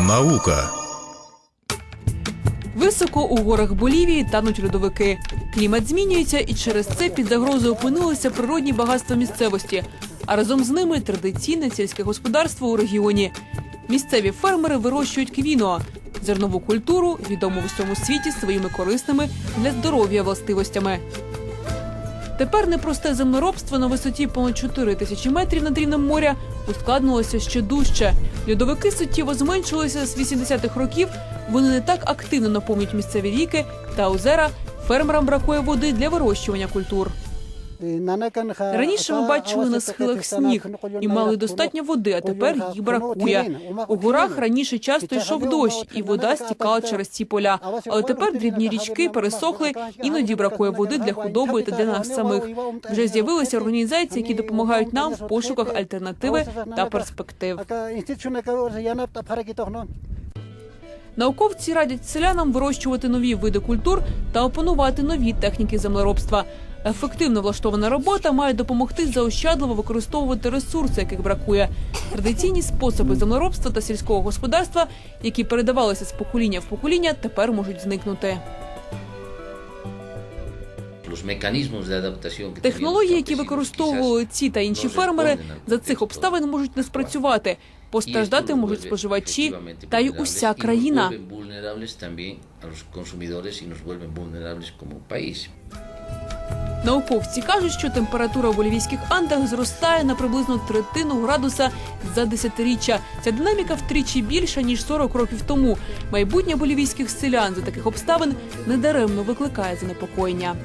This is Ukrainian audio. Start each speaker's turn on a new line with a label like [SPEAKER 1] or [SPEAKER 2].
[SPEAKER 1] Наука.
[SPEAKER 2] Високо у горах Болівії тануть льодовики. Клімат змінюється, і через це під загрозою опинилися природні багатства місцевості, а разом з ними традиційне сільське господарство у регіоні. Місцеві фермери вирощують квіно – зернову культуру, відому в усьому світі своїми корисними для здоров'я властивостями. Тепер непросте землеробство на висоті понад 4 тисячі метрів над рівнем моря ускладнилося ще дужче. Льодовики суттєво зменшилися з 80-х років. Вони не так активно наповнюють місцеві ріки та озера. Фермерам бракує води для вирощування культур. Раніше ми бачили на схилах сніг і мали достатньо води, а тепер їх бракує. У горах раніше часто йшов дощ, і вода стікала через ці поля. Але тепер дрібні річки пересохли, іноді бракує води для худоби та для нас самих. Вже з'явилися організації, які допомагають нам в пошуках альтернативи та перспектив. Науковці радять селянам вирощувати нові види культур та опанувати нові техніки землеробства. Ефективно влаштована робота має допомогти заощадливо використовувати ресурси, яких бракує. Традиційні способи землеробства та сільського господарства, які передавалися з покоління в покоління, тепер можуть зникнути. Технології, які використовували ці та інші фермери, за цих обставин можуть не спрацювати. Постраждати можуть споживачі та й уся країна. Науковці кажуть, що температура у Болівійських Андах зростає на приблизно третину градуса за десятиріччя. Ця динаміка втричі більша ніж 40 років тому. Майбутнє болівійських селян за таких обставин недаремно викликає занепокоєння.